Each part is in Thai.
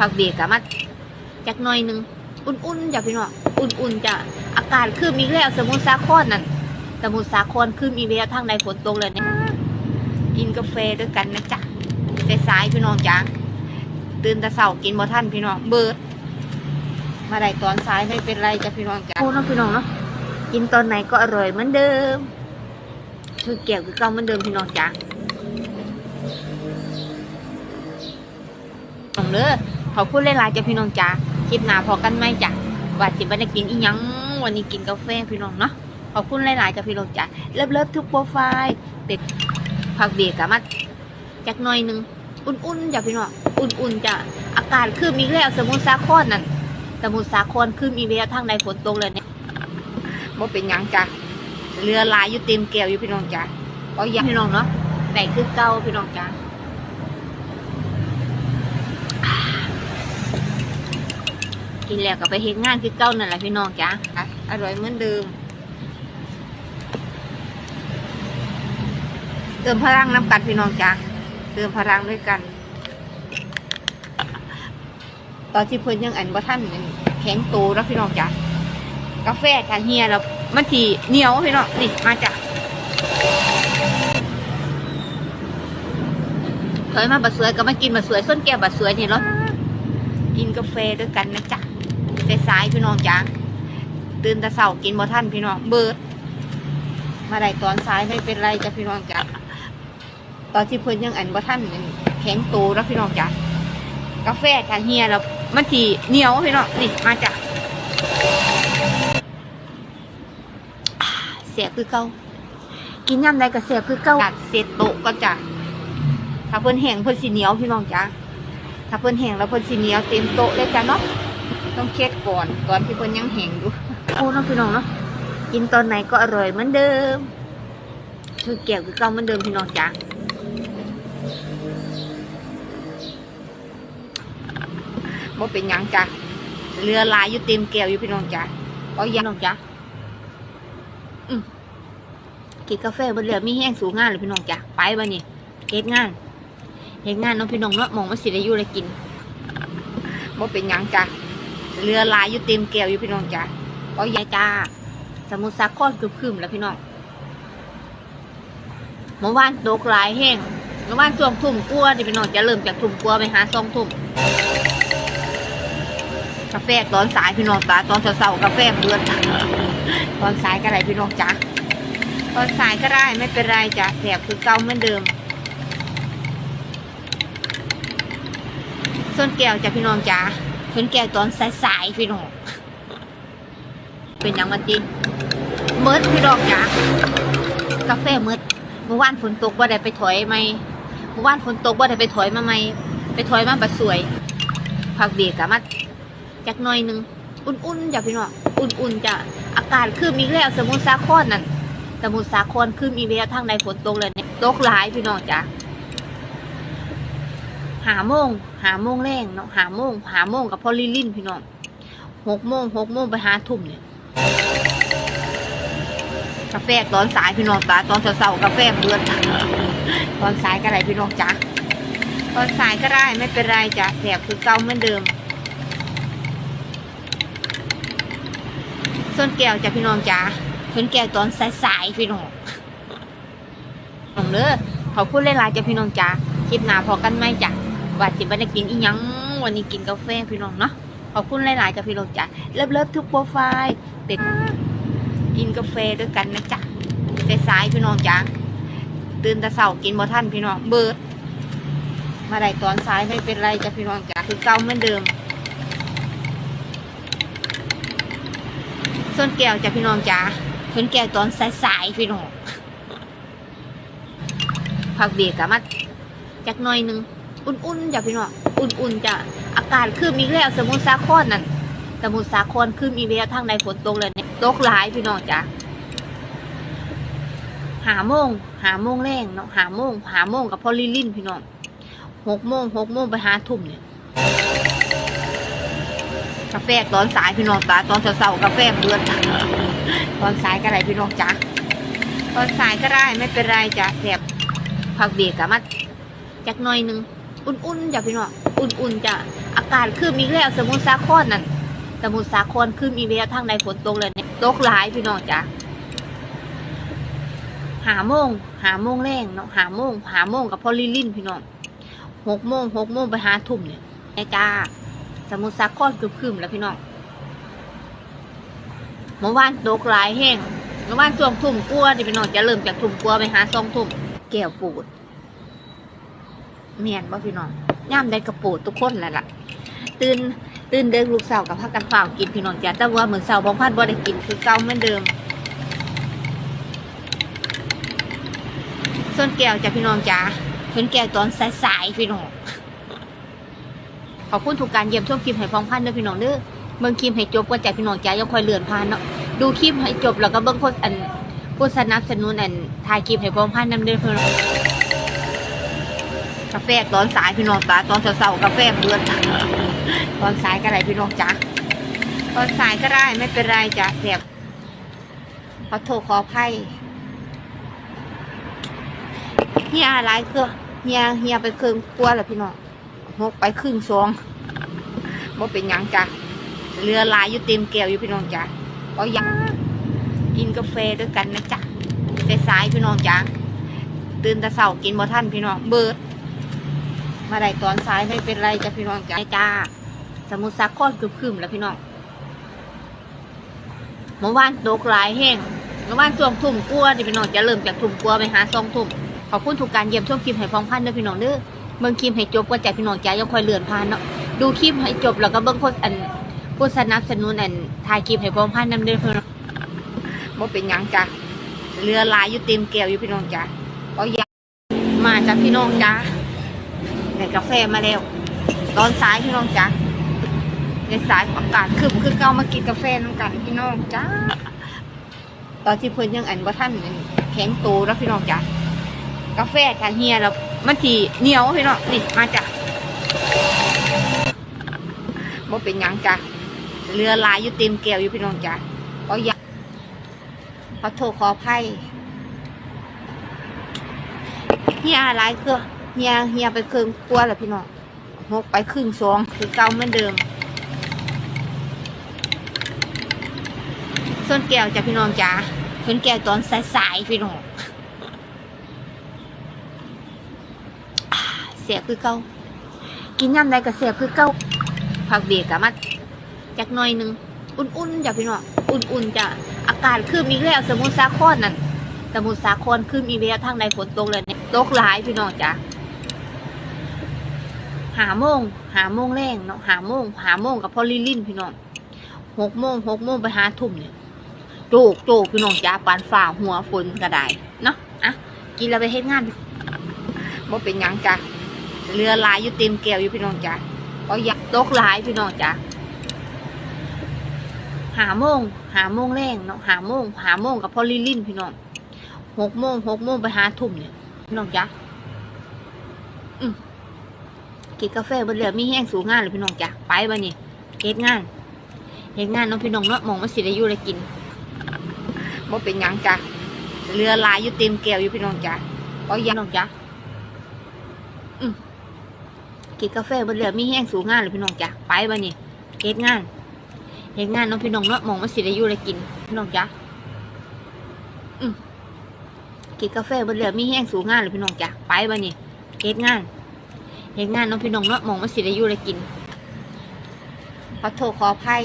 ผักเบรกอะมาจักหน่อยหนึง อุ่นๆจ้ะพี่น้องอุ่นๆจ้ะอากาศคือมีแล้ว สมุทรสาครนั่นสมุทรสาครคือมีแล้วทางใดฝนตกเลยเนี่ยกินกาแฟด้วยกันนะจ๊ะแต่สายพี่น้องจ้ะตื่นแต่เช้ากินบ่ทันพี่น้องเบิดมาได้ตอนสายไม่เป็นไรจ้ะพี่น้องจ้ะโอ้น้องพี่น้องเนาะกินตอนไหนก็อร่อยเหมือนเดิมคือแก้วคือเก่าเหมือนเดิมพี่น้องจ้ะต้องเด้อ อบคุณหลายๆจ้ะพี่น้องจ้ะคลิปหน้าพอกันไหมจ้ะว่าสิบ่ได้กินอีหยังวันนี้กินกาแฟพี่น้องเนาะขอบคุณหลายๆจ้ะพี่น้องจ้ะเลิฟเลิฟทุกโปรไฟล์เป็ดผักเบียกอะมาจักหน่อยหนึงอุ่นๆจ้ะพี่น้องอุ่นๆจ้ะอากาศคือมีแล้วสมุทรสาครนั่นสมุทรสาครคือมีเวลาทางใดฝนตกเลยเนี่ยบ่เป็นหยังจ้ะเรือลายอยู่เต็มแก้วอยู่พี่น้องจ้ะก็ยังพี่น้องเนาะแต่คือเก่าพี่น้องจ้ะอ่า กินแล้วก็ไปเฮ็ดงานคือเก่านั่นแหละพี่น้องจ้ะอร่อยเหมือนเดิมเติมพลังน้ำกันพี่น้องจ้ะเติมพลังด้วยกัน ตอนที่เพิ่นยังอันบ่ท่านนั่นแข็งโตแล้วพี่น้องจ้ะกาแฟทานเฮียแล้วมันทีเหนียวพี่น้องนี่มาจ้ะเคยมาบะสวยก็มากินบะสวยส้นแก้วบะสวยนี่เนาะกินกาแฟด้วยกันนะจ๊ะ แต่สายพี่น้องจ้ะตื่นแต่เช้ากินบ่ทันพี่น้องเบิด มาได้ตอนสายไม่เป็นไรจ้ะพี่น้องจ้ะตอนที่เพิ่นยังอันบ่ท่านแข็งโตแล้วพี่น้องจ้ะกาแฟทานเฮียแล้วมันทีเหนียวพี่น้องนี่มาจ้ะเสียคือเก่ากินยำใดก็เสียคือเก่ากัดเศษโตก็จ้ะถ้าเพิ่นแห้งเพิ่นสีเหนียวพี่น้องจ้ะถ้าเพิ่นแห้งแล้วเพิ่นสีเหนียวเต็มโตเลยจ้ะเนาะต้องเช็ด ก่อนก่อนที่เพิ่นยังแห้งอยู่โอ้น้องพี่น้องเนาะกินตอนไหนก็อร่อยเหมือนเดิมคือแก้วคือเก่าเหมือนเดิมพี่น้องจ้ะบ่เป็นหยังจ้ะเรือลายอยู่เต็มแก้วอยู่พี่น้องจ้ะก็ยังน้องจ้ะอืมกินกาแฟบนเรือมีแห้งสูงงานเลยพี่น้องจ้ะไปบ่นี่เฮ็ดงานเฮ็ดงานเน้องพี่น้องเนาะมองว่าสิได้อยู่ได้กินบ่เป็นหยังจ้ะ เรือลายอยู่เต็มแก้วอยู่พี่น้องจ้ะก็ยังจ้า สมุทรสาครคือคืมแล้วพี่น้องเมื่อวานตกลายแห้งเมื่อวานช่วงทุ่มกลัวานี่พี่น้องจะเริ่มจากทุ่มกลัวไปหาสองทุ่มกาแฟตอนสายพี่น้องตาตอนเช้าๆกาแฟเบื่อตอนสายก็ได้พี่น้องจ้ะตอนสายก็ได้ไม่เป็นไรจ้ะแสบคือเก่าเหมือนเดิมส่วนแก้วจ้ะพี่น้องจ้ะ ส่นแก้วตอนสายๆพี่น้องเป็นยังมันจริงเมิดพี่น้องจ้ะกาแฟเมิดเมื่อวานฝนตกว่าได้ไปถอยไหมเมื่อวานฝนตกว่าได้ไปถอยมาไหมไปถอยมาบัดสวยผักเบียกอะมารถจักหน่อยหนึงอุ่นๆจ้ะพี่น้องอุ่นๆจ้ะอากาศคือมีแล้วสมุทรสาครนั่นสมุทรสาครคือมีแล้วทางใดฝนตกเลยเนี่ยตกหลายพี่น้องจ้ะ หาโมงหาโมงแรงเนาะหาโมงหาโมงกับพอลิลินพี่น้องหกโมงหกโมงไปหาทุ่มเนี่ยกาแฟตอนสายพี่น้องตาตอนเช้าๆกาแฟเบื่อตอนสายก็ได้พี่น้องจ้ะตอนสายก็ได้ไม่เป็นไรจ้ะแสบคือเก่าเหมือนเดิมส่วนแก้วจ้ะพี่น้องจ้าส่วนแก้วตอนสายๆพี่น้องน้องเด้อขอบคุณหลายๆจ้ะพี่น้องจ้าคลิปหน้าพอกันไหมจ้ะ ว่าสิบ่ได้กินอีหยังวันนี้กินกาแฟพี่น้องเนาะขอบคุณหลายๆจ้ะพี่น้องจ้าเลิฟเลิฟทุกโปรไฟล์เป็ดกินกาแฟด้วยกันนะจ๊ะแต่สายพี่น้องจ้าตื่นแต่เช้ากินบ่ทันพี่น้องเบิร์ดมาได้ตอนสายไม่เป็นไรจ้ะพี่น้องจ้าคือเก่าเหมือนเดิมส่วนแก้วจ้ะพี่น้องจ้าส่วนแก้วตอนสายๆพี่น้องผักเบียกอะมาจักหน่อยนึง อุ่นๆจ้ะพี่น้องอุ่นๆจ้ะอากาศคือมีแล้วสมุทรสาครนั่นสมุทรสาครคือมีแล้วทางใดฝนตกเลยเนี่ยตกหลายพี่น้องจ้ะหาโมงหาโมงแรงเนาะหาโมงหาโมงกับพอลิลินพี่น้องหกโมงหกโมงไปหาทุ่มเนี่ยกาแฟตอนสายพี่น้องตาตอนเช้ากาแฟเบื่อตอนสายก็ได้พี่น้องจ้ะตอนสายก็ได้ไม่เป็นไรจ้ะแสบผักเบียกอะมาจักหน่อยนึง อุ่นๆจ้ะพี่น้องอุ่นๆจ้ะอากาศคือมีแล้วสมุทรสาครนั่นสมุทรสาครคือมีแล้วทางใดฝนตกเลยเนี่ยตกหลายพี่น้องจ้ะหาโมงหาโมงแรงเนาะหาโมงหาโมงกับพอลิลินพี่น้องหกโมงหกโมงไปหาทุ่มเนี่ยไอ้จ้าสมุทรสาครคือคืมแล้วพี่น้องเมื่อวานตกหลายแห้งเมื่อวานช่วงทุ่มกลัวดิพี่น้องจะเริ่มจากทุ่มกลัวไปหาสองทุ่มแก้วปูด เมียนบ่พี่น้องย่ามได้กระปูดทุกคนแหละล่ะ ตื่นตื่นเด็กลูกสาวกับพักกันฝ่าวกินพี่น้องจ้ะแต่ว่าเหมือนสาวบองพัดบ่ได้กินคือเก่าเหมือนเดิม ส่วนแก้วจ้ะพี่น้องจ้ะเป็นแก้วตอนสายๆพี่น้องขอบคุณทุกการเยี่ยมชมคลิปให้พองพันเด้อพี่น้องเด้อเบิ่งคลิปให้จบก็จ้ะพี่น้องจ้ะย่าคอยเลื่อนผ่านเนาะดูคลิปให้จบแล้วก็เบิ่งโพสอันโฆษณาสนุนอันถ่ายคลิปให้พองพันนำเด้อพี่น้อง กาแฟตอนสายพี่น้องจ้าตอนเช้ากาแฟเบือนตอนสายก็ได้พี่น้องจ้าตอนสายก็ได้ไม่เป็นไรจ้ะเสียบขอโทษขออภัยเฮียอะไรคือเฮียเฮียไปครึ่งกลัวแหละพี่น้องหกไปครึ่งสองบ่เป็นยังจ้ะเรือลายอยู่เต็มแก้วอยู่พี่น้องจ้ะก็ยังกินกาแฟด้วยกันนะจ๊ะสายพี่น้องจ้ะตื่นแต่เช้ากินบ่ทันพี่น้องเบิด มาได้ตอนซ้ายไม่เป็นไรจ้ะพี่น้องจ้าจ้า สมุทรสาครคือคืมแล้วพี่น้องเมื่อวานตกหลายแห้งเมื่อวานช่วงทุ่มกลัวดิพี่น้องจะเริ่มจากทุ่มกลัวไปหาสองทุ่มขอบคุณทุกการเยี่ยมชมคลิปให้พองพันเด้อพี่น้องเด้อเบิ่งคลิปให้จบก็จ้ะพี่น้องจ้าย่าคอยเลื่อนผ่านเนาะดูคลิปให้จบแล้วก็เบิ่งโพสอันโฆษณาสนุนอันถ่ายคลิปให้พองพันนำเด้อพี่น้องบ่เป็นยังจ้ะเรือลายอยู่เต็มแก้วอยู่พี่น้องจ้าก็อยากมาจากพี่น้องจ้า ได้กาแฟมาแล้ว ตอนสายพี่น้องจ้าในสายอากาศคือคือเก้ามากินกาแฟน้ำกันพี่น้องจ้าตอนที่เพิ่นยังอันว่าท่านแข็งโตแล้วพี่น้องจ้ากาแฟทานเฮียแล้วมันทีเหนียวพี่น้องนี่มาจ้ะบ่เป็นยังจ้ะเรือลายอยู่เต็มแก้วอยู่พี่น้องจ้ะก็อยากขอโทษขออภัยเฮียอะไรคือ ฮียเฮียไปครึ่งกลัวแหละพี่น้องหกไปครึ่งสองคือเก่าเหมือนเดิมส่วนแก้วจ้ะพี่น้องจ้าเป็นแก้วตอนสายๆพี่น้องเสียคือเก่ากินย่ำใดก็เสียคือเก่าผักเบียกกะมัดจักหน่อยนึงอุ่นๆจ้ะพี่น้องอุ่นๆจ้ะอากาศคือมีแล้วสมุทรสาครนั่นสมุทรสาครคือมีแล้วทางใดฝนตกเลยเนี่ยตกหลายพี่น้องจ้ะ หาโมงหาโมงแรงเนาะหาโมงหาโมงกับพอลิลินพี่น้องหกโมงหกโมงไปหาทุ่มเนี่ยโจกโจกพี่น้องจ้าปานฝ่าหัวฝนก็ไดเนาะอะกินแล้วไปเฮ็ดงานบ่เป็นยังจ้ะเรือลายอยู่เต็มแก้วอยู่พี่น้องจ้าก็อยากตกลายพี่น้องจ้าหาโมงหาโมงแรงเนาะหาโมงหาโมงกับพอลิลินพี่น้องหกโมงหกโมงไปหาทุ่มเนี่ยพี่น้องจ้า กินกาแฟบนเรือมีแห้งสูงงานหรือพี่น้องจ้ะไปบ่นี่เฮ็ดงานเฮ็ดงานน้องพี่น้องเนาะมองมาสิได้อยู่ได้กินบ่เป็นยังจ้ะเรือลายอยู่เต็มแก้วอยู่พี่น้องจ้ะก็ยังน้องจ้ะอืมกินกาแฟบนเรือมีแห้งสูงงานหรือพี่น้องจ้ะไปบ่นี่เฮ็ดงานเฮ็ดงานน้องพี่น้องเนาะมองมาสิได้อยู่ได้กินพี่น้องจ้ะอืมกินกาแฟบนเรือมีแห้งสูงงานหรือพี่น้องจ้ะไปบ่นี่เฮ็ดงาน เห็นงานน้องพี่น้องเนาะมองมาสิได้อยู่ได้กินขอโทษขออภัย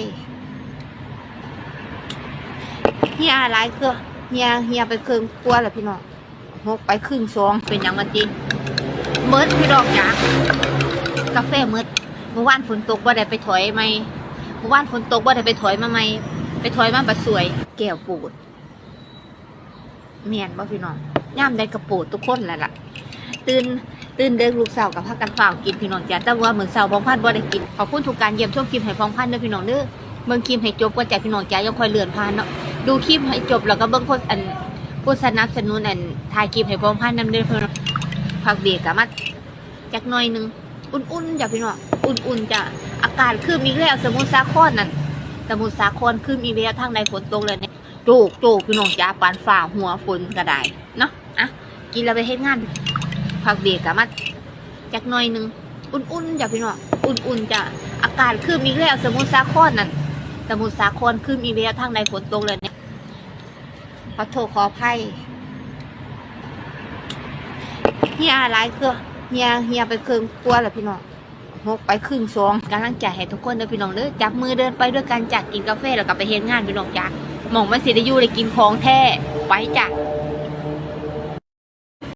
เฮียอะไรคือเฮียเฮียไปครึ่งกลัวแหละพี่น้องหกไปครึ่งสองเป็นย่างวันจีเมิดพี่ดอกจ๋ากาแฟเมิดเมื่อวานฝนตกบ่ได้ไปถอยไหมเมื่อวานฝนตกบ่ได้ไปถอยมาไหมไปถอยมาบัดสวย แก้วปูดเมียนบ่พี่น้องย่ามได้กระปูดทุกคนแหละล่ะตื่น ตื่นเด็กลูกสาวกับพักกันฝ่าวกินพี่น้องจ้าแต่ว่าเหมือนสาวพองพันบ่ได้กินขอบคุณทุกการเยี่ยมชมคลิปให้พองพันด้อพี่น้องเด้อเบิ่งคลิปให้จบก็จ้าพี่น้องจ้าย่าคอยเลื่อนผ่านเนาะดูคลิปให้จบแล้วก็เบิ่งโพสอันโฆษณาสนุนอันถ่ายคลิปให้พองพันนำเด้อพี่น้องผักเบียกกะมัดจักหน่อยหนึงอุ่นๆจ้ะพี่น้องอุ่นๆจ้ะอากาศคือมีแล้วสมุทรสาครนั่นสมุทรสาครคือมีแล้วทางใดฝนตกเลยเนี่ยโจกโจกพี่น้องจ้าปานฝ่าหัวฝนก็ได้เนาะอะกินแล้วไปเฮ็ดงาน ผักเบกกะมัดจักหน่อยนึง อุ่นๆจ้ะพี่น้องอุ่นๆจ้ะอากาศคือมีแล้วสมุทรสาครนั่นสมุทรสาครคือมีแล้วทางในฝนตกเลยเนี่ยขอโทษขออภัยเฮียหลายเครื่องเฮียเฮียไปเครื่องกลัวแหละพี่น้องหกไปครึ่งสองกำลังใจให้ทุกคนเด้อพี่น้องเด้อจับมือเดินไปด้วยกันจากกินกาแฟแล้วก็ไปเฮ็ดงานพี่น้องจ้ะหมองมันสิได้อยู่ได้กินของแท้ไปจ้ะ